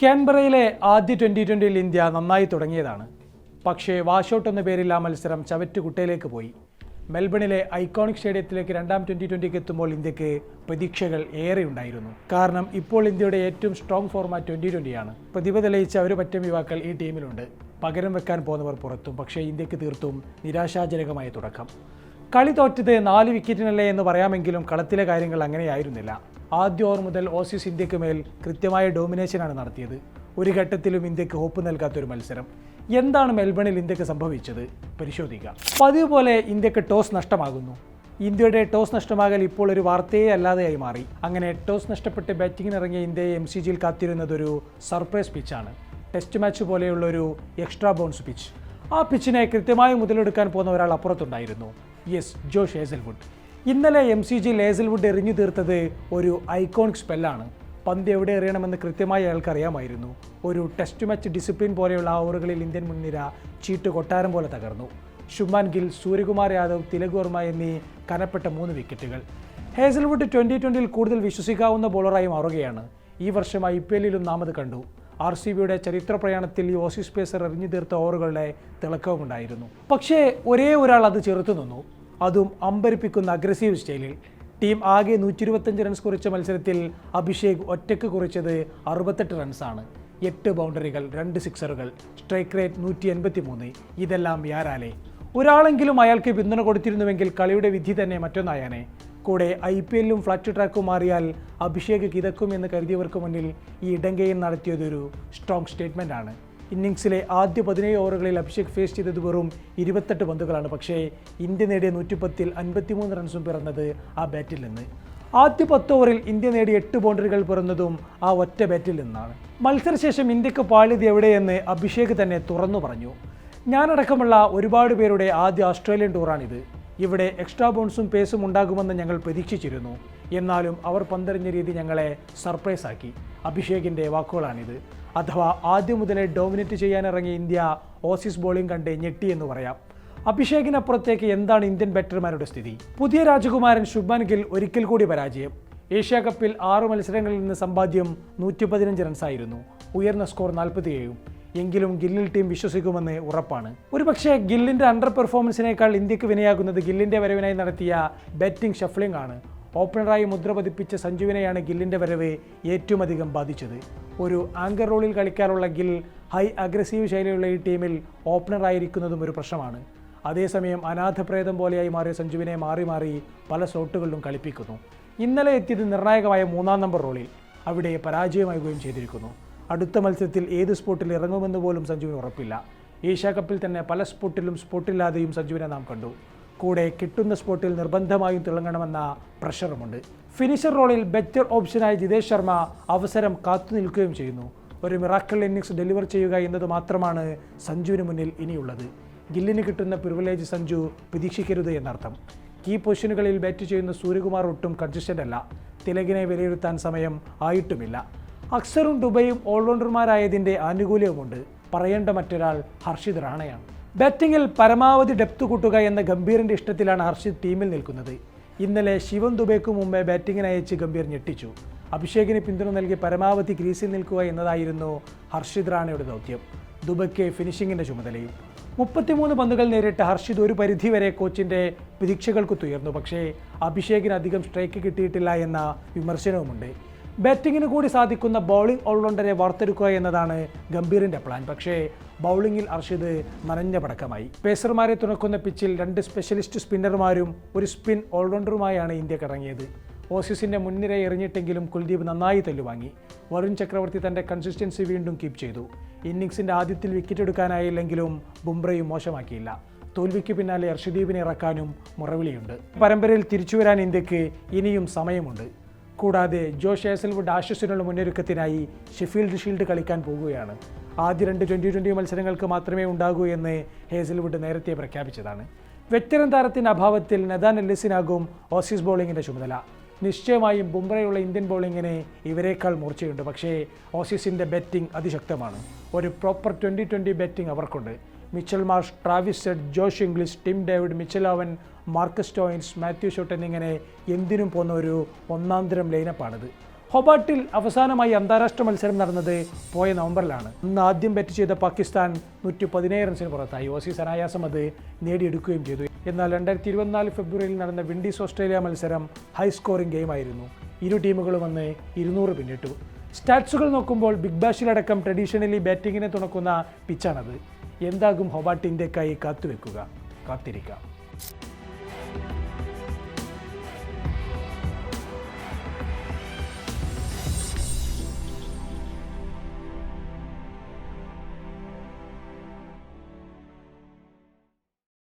ക്യാൻബറയിലെ ആദ്യ twenty ട്വന്റിയിൽ India നന്നായി തുടങ്ങിയതാണ്. പക്ഷേ വാഷൗട്ട് എന്ന പേരിൽ ആ മത്സരം ചവറ്റുകുട്ടയിലേക്ക് പോയി. മെൽബണിലെ ഐക്കോണിക് സ്റ്റേഡിയത്തിലേക്ക് രണ്ടാം ട്വന്റി ട്വന്റിക്ക് എത്തുമ്പോൾ ഇന്ത്യയ്ക്ക് പ്രതീക്ഷകൾ ഏറെ ഉണ്ടായിരുന്നു കാരണം ഇപ്പോൾ ഇന്ത്യയുടെ ഏറ്റവും സ്ട്രോങ് ഫോർമാറ്റ് ട്വന്റി ട്വന്റിയാണ് പ്രതിഭ തെളിയിച്ച ഒരു പറ്റം യുവാക്കൾ ഈ ടീമിലുണ്ട്. പകരം വെക്കാൻ പോകുന്നവർ പുറത്തും പക്ഷേ ഇന്ത്യയ്ക്ക് തീർത്തും നിരാശാജനകമായ തുടക്കം. കളി തോറ്റത് നാല് വിക്കറ്റിനല്ലേ എന്ന് പറയാമെങ്കിലും കളത്തിലെ കാര്യങ്ങൾ അങ്ങനെയായിരുന്നില്ല. ആദ്യ ഓവർ മുതൽ ഓസീസ് ഇന്ത്യയ്ക്ക് മേൽ കൃത്യമായ ഡോമിനേഷനാണ് നടത്തിയത്. ഒരു ഘട്ടത്തിലും ഇന്ത്യയ്ക്ക് ഹോപ്പ് നൽകാത്തൊരു മത്സരം. എന്താണ് മെൽബണിൽ ഇന്ത്യയ്ക്ക് സംഭവിച്ചത്? പരിശോധിക്കാം. പതിവ് പോലെ ഇന്ത്യയ്ക്ക് ടോസ് നഷ്ടമാകുന്നു. ഇന്ത്യയുടെ ടോസ് നഷ്ടമാകൽ ഇപ്പോൾ ഒരു വാർത്തയെ അല്ലാതെയായി മാറി. അങ്ങനെ ടോസ് നഷ്ടപ്പെട്ട് ബാറ്റിംഗിന് ഇറങ്ങിയ ഇന്ത്യയെ എം സി ജിയിൽ കാത്തിരുന്നത് ഒരു സർപ്രൈസ് പിച്ചാണ് ടെസ്റ്റ് മാച്ച് പോലെയുള്ള ഒരു എക്സ്ട്രാ ബോൺസ് പിച്ച് ആ പിച്ചിനെ കൃത്യമായി മുതലെടുക്കാൻ പോകുന്ന ഒരാൾ അപ്പുറത്തുണ്ടായിരുന്നു. യെസ് ജോഷ് ഹേസൽവുഡ് ഇന്നലെ എം സി ജി ലേസൽവുഡ് എറിഞ്ഞു തീർത്തത് ഒരു ഐക്കോണിക് സ്പെല്ലാണ്. പന്ത് എവിടെ എറിയണമെന്ന് കൃത്യമായി അയാൾക്കറിയാമായിരുന്നു. ഒരു ടെസ്റ്റ് മാച്ച് ഡിസിപ്ലിൻ പോലെയുള്ള ഓവറുകളിൽ ഇന്ത്യൻ മുൻനിര ചീട്ട് കൊട്ടാരം പോലെ തകർന്നു. ശുമാൻ ഗിൽ സൂര്യകുമാർ യാദവ് തിലക് വർമ്മ എന്നീ കനപ്പെട്ട മൂന്ന് വിക്കറ്റുകൾ. ഹേസൽവുഡ് ട്വന്റി ട്വന്റിയിൽ കൂടുതൽ വിശ്വസിക്കാവുന്ന ബോളറായി മാറുകയാണ്. ഈ വർഷം ഐ പി എല്ലിലും നാം അത് കണ്ടു. ആർ സി ബിയുടെ ചരിത്ര പ്രയാണത്തിൽ ഈ ഓസീസ് പേസർ എറിഞ്ഞു തീർത്ത ഓവറുകളുടെ തിളക്കവുമുണ്ടായിരുന്നു. പക്ഷേ ഒരേ ഒരാൾ അത് ചെറുത്തു നിന്നു. അതും അമ്പരിപ്പിക്കുന്ന അഗ്രസീവ് സ്റ്റൈലിൽ ടീം ആകെ നൂറ്റി ഇരുപത്തഞ്ച് റൺസ് കുറിച്ച മത്സരത്തിൽ അഭിഷേക് ഒറ്റയ്ക്ക് കുറിച്ചത് അറുപത്തെട്ട് റൺസാണ് എട്ട് ബൗണ്ടറികൾ രണ്ട് സിക്സറുകൾ സ്ട്രൈക്ക് റേറ്റ് നൂറ്റി എൺപത്തി മൂന്ന് ഇതെല്ലാം യാരാലെ? ഒരാളെങ്കിലും അയാൾക്ക് പിന്തുണ കൊടുത്തിരുന്നുവെങ്കിൽ കളിയുടെ വിധി തന്നെ മറ്റൊന്നായാനേ. കൂടെ ഐ പി എല്ലും ഫ്ലാറ്റ് ട്രാക്കും മാറിയാൽ അഭിഷേക് കിതക്കും എന്ന് കരുതിയവർക്ക് മുന്നിൽ ഈ ഇടങ്കയിൽ നടത്തിയതൊരു സ്ട്രോങ് സ്റ്റേറ്റ്മെന്റാണ് ഇന്നിങ്സിലെ ആദ്യ പതിനേഴ് ഓവറുകളിൽ അഭിഷേക് ഫേസ് ചെയ്തത് വെറും ഇരുപത്തെട്ട് പന്തുകളാണ്. പക്ഷേ ഇന്ത്യ നേടിയ നൂറ്റിപ്പത്തിൽ അൻപത്തിമൂന്ന് റൺസും പിറന്നത് ആ ബാറ്റിൽ നിന്ന്. ആദ്യ പത്ത് ഓവറിൽ ഇന്ത്യ നേടിയ എട്ട് ബൗണ്ടറികൾ പിറന്നതും ആ ഒറ്റ ബാറ്റിൽ നിന്നാണ്. മത്സരശേഷം ഇന്ത്യയ്ക്ക് പാളിയത് എവിടെയെന്ന് അഭിഷേക് തന്നെ തുറന്നു പറഞ്ഞു. ഞാനടക്കമുള്ള ഒരുപാട് പേരുടെ ആദ്യ ഓസ്ട്രേലിയൻ ടൂറാണിത് ഇവിടെ എക്സ്ട്രാ ബൗൺസും പേസും ഉണ്ടാകുമെന്ന് ഞങ്ങൾ പ്രതീക്ഷിച്ചിരുന്നു. എന്നാലും അവർ പന്തെറിഞ്ഞ രീതി ഞങ്ങളെ സർപ്രൈസ് ആക്കി അഭിഷേകിന്റെ വാക്കുകളാണിത്. അഥവാ ആദ്യം മുതലേ ഡോമിനേറ്റ് ചെയ്യാനിറങ്ങിയ ഇന്ത്യ ഓസീസ് ബോളിംഗ് കണ്ട് ഞെട്ടി എന്ന് പറയാം. അഭിഷേകിനപ്പുറത്തേക്ക് എന്താണ് ഇന്ത്യൻ ബാറ്റർമാരുടെ സ്ഥിതി? പുതിയ രാജകുമാരൻ ശുഭ്മാൻ ഗിൽ ഒരിക്കൽ കൂടി പരാജയം. ഏഷ്യ കപ്പിൽ ആറ് മത്സരങ്ങളിൽ നിന്ന് സമ്പാദ്യം നൂറ്റി പതിനഞ്ച് റൺസായിരുന്നു ഉയർന്ന സ്കോർ നാൽപ്പത്തിയേഴും. എങ്കിലും ഗില്ലിൽ ടീം വിശ്വസിക്കുമെന്ന് ഉറപ്പാണ്. ഒരുപക്ഷെ ഗില്ലിന്റെ അണ്ടർ പെർഫോമൻസിനേക്കാൾ ഇന്ത്യയ്ക്ക് വിനയാകുന്നത് ഗില്ലിന്റെ വരവിനായി നടത്തിയ ബാറ്റിംഗ് ഷഫ്ലിംഗ് ആണ്. ഓപ്പണറായി മുദ്ര പതിപ്പിച്ച സഞ്ജുവിനെയാണ് ഗില്ലിന്റെ വരവ് ഏറ്റവും അധികം ബാധിച്ചത്. ഒരു ആങ്കർ റോളിൽ കളിക്കാറുള്ള ഗിൽ ഹൈ അഗ്രസീവ് ശൈലിയുള്ള ഈ ടീമിൽ ഓപ്പണറായിരിക്കുന്നതും ഒരു പ്രശ്നമാണ്. അതേസമയം അനാഥപ്രേതം പോലെയായി മാറിയ സഞ്ജുവിനെ മാറി മാറി പല സ്ലോട്ടുകളിലും കളിപ്പിക്കുന്നു. ഇന്നലെ എത്തിയത് നിർണായകമായ മൂന്നാം നമ്പർ റോളിൽ. അവിടെ പരാജയമാകുകയും ചെയ്തിരിക്കുന്നു. അടുത്ത മത്സരത്തിൽ ഏത് സ്പോട്ടിൽ ഇറങ്ങുമെന്ന് പോലും സഞ്ജുവിന് ഉറപ്പില്ല. ഏഷ്യ കപ്പിൽ തന്നെ പല സ്പോട്ടിലും സ്പോട്ടില്ലാതെയും സഞ്ജുവിനെ നാം കണ്ടു. കൂടെ കിട്ടുന്ന സ്പോട്ടിൽ നിർബന്ധമായും തിളങ്ങണമെന്ന പ്രഷറുമുണ്ട്. ഫിനിഷർ റോളിൽ ബെറ്റർ ഓപ്ഷനായ ജിതേഷ് ശർമ്മ അവസരം കാത്തു നിൽക്കുകയും ചെയ്യുന്നു. ഒരു മിറാക്കിൾ ഇന്നിങ്സ് ഡെലിവർ ചെയ്യുക എന്നത് മാത്രമാണ് സഞ്ജുവിന് മുന്നിൽ ഇനിയുള്ളത്. ഗില്ലിന് കിട്ടുന്ന പ്രിവിലേജ് സഞ്ജു പ്രതീക്ഷിക്കരുത് എന്നർത്ഥം. കീ പൊസിഷനുകളിൽ ബാറ്റ് ചെയ്യുന്ന സൂര്യകുമാർ ഒട്ടും കൺസിസ്റ്റന്റ് അല്ല. തിലകിനെ വിലയിരുത്താൻ സമയം ആയിട്ടുമില്ല. അക്സറും ദുബൈയും ഓൾറൗണ്ടർമാരായതിന്റെ ആനുകൂല്യവുമുണ്ട്. പറയേണ്ട മറ്റൊരാൾ ഹർഷിത് റാണയാണ്. ബാറ്റിങ്ങിൽ പരമാവധി ഡെപ്ത് കൂട്ടുക എന്ന ഗംഭീറിന്റെ ഇഷ്ടത്തിലാണ് ഹർഷിത് ടീമിൽ നിൽക്കുന്നത്. ഇന്നലെ ശിവൻ ദുബൈക്ക് മുമ്പേ ബാറ്റിങ്ങിന് അയച്ച് ഗംഭീർ ഞെട്ടിച്ചു. അഭിഷേകിന് പിന്തുണ നൽകി പരമാവധി ക്രീസിൽ നിൽക്കുക എന്നതായിരുന്നു ഹർഷിത് റാണയുടെ ദൗത്യം. ദുബയ്ക്ക് ഫിനിഷിങ്ങിന്റെ ചുമതലയും. മുപ്പത്തിമൂന്ന് പന്തുകൾ നേരിട്ട് ഹർഷിത് ഒരു പരിധിവരെ കോച്ചിന്റെ പ്രതീക്ഷകൾക്ക് തുയർന്നു. പക്ഷേ അഭിഷേകിന് അധികം സ്ട്രൈക്ക് കിട്ടിയിട്ടില്ല എന്ന വിമർശനവുമുണ്ട്. ബാറ്റിങ്ങിന് കൂടി സാധിക്കുന്ന ബൗളിംഗ് ഓൾറൗണ്ടറെ വാർത്തെടുക്കുക എന്നതാണ് ഗംഭീറിന്റെ പ്ലാൻ പക്ഷേ ബൗളിങ്ങിൽ അർഷിദ് നനഞ്ഞ പടക്കമായി. പേസർമാരെ തുണക്കുന്ന പിച്ചിൽ രണ്ട് സ്പെഷ്യലിസ്റ്റ് സ്പിന്നർമാരും ഒരു സ്പിൻ ഓൾറൗണ്ടറുമായാണ് ഇന്ത്യ ഇറങ്ങിയത്. ഓസീസിന്റെ മുൻനിര എറിഞ്ഞിട്ടെങ്കിലും കുൽദീപ് നന്നായി തെല്ലുവാങ്ങി. വരുൺ ചക്രവർത്തി തന്റെ കൺസിസ്റ്റൻസി വീണ്ടും കീപ്പ് ചെയ്തു. ഇന്നിങ്സിന്റെ ആദ്യത്തിൽ വിക്കറ്റ് എടുക്കാനായില്ലെങ്കിലും ബുംറയും മോശമാക്കിയില്ല. തോൽവിക്ക് പിന്നാലെ അർഷദീപിനെ ഇറക്കാനും മുറവിളിയുണ്ട്. പരമ്പരയിൽ തിരിച്ചുവരാൻ ഇന്ത്യയ്ക്ക് ഇനിയും സമയമുണ്ട്. കൂടാതെ ജോഷ് ഏസൽവുഡ് ആശസ്സിനുള്ള മുന്നൊരുക്കത്തിനായി ഷെഫീൽഡ് ഷീൽഡ് കളിക്കാൻ പോകുകയാണ് ആദ്യ രണ്ട് ട്വന്റി ട്വന്റി മത്സരങ്ങൾക്ക് മാത്രമേ ഉണ്ടാകൂ എന്ന് ഹേസൽവുഡ് നേരത്തെ പ്രഖ്യാപിച്ചതാണ്. വെറ്ററൻ താരത്തിന്റെ അഭാവത്തിൽ നദാൻ എല്ലിസിനാകും ഓസീസ് ബോളിങ്ങിന്റെ ചുമതല. നിശ്ചയമായും ബുംറയുള്ള ഇന്ത്യൻ ബോളിങ്ങിന് ഇവരെക്കാൾ മൂർച്ചയുണ്ട്. പക്ഷേ ഓസീസിന്റെ ബാറ്റിംഗ് അതിശക്തമാണ്. ഒരു പ്രോപ്പർ ട്വന്റി ട്വന്റി ബാറ്റിംഗ് അവർക്കുണ്ട്. Mitchell Marsh Travis Z Josh Inglis Tim David Mitchell Owen Marcus Stoinis Matthew Short എന്നിങ്ങനെ എന്തിനും പോന്ന ഒരു ഒന്നാം തരം ലൈനപ്പാണിത് ഹൊബാട്ടിൽ അവസാനമായി അന്താരാഷ്ട്ര മത്സരം നടന്നത് പോയ നവംബറിലാണ്. അന്ന് ആദ്യം ബാറ്റ് ചെയ്ത പാകിസ്ഥാൻ നൂറ്റി പതിനേഴ് റൺസിന് പുറത്തായി. ഓസീസ് അനായാസം അത് നേടിയെടുക്കുകയും ചെയ്തു. എന്നാൽ രണ്ടായിരത്തി ഇരുപത്തിനാല് ഫെബ്രുവരിയിൽ നടന്ന വിൻഡീസ് ഓസ്ട്രേലിയ മത്സരം ഹൈ സ്കോറിംഗ് ഗെയിമായിരുന്നു ഇരു ടീമുകളും അന്ന് ഇരുന്നൂറ് പിന്നിട്ടു. സ്റ്റാറ്റ്സുകൾ നോക്കുമ്പോൾ ബിഗ് ബാഷിലടക്കം ട്രഡീഷണലി ബാറ്റിങ്ങിനെ തുണക്കുന്ന പിച്ചാണത് എന്താകും ഹൊബാട്ടിന്റെ കൈ കാത്തുവെക്കുക. കാത്തിരിക്കാം.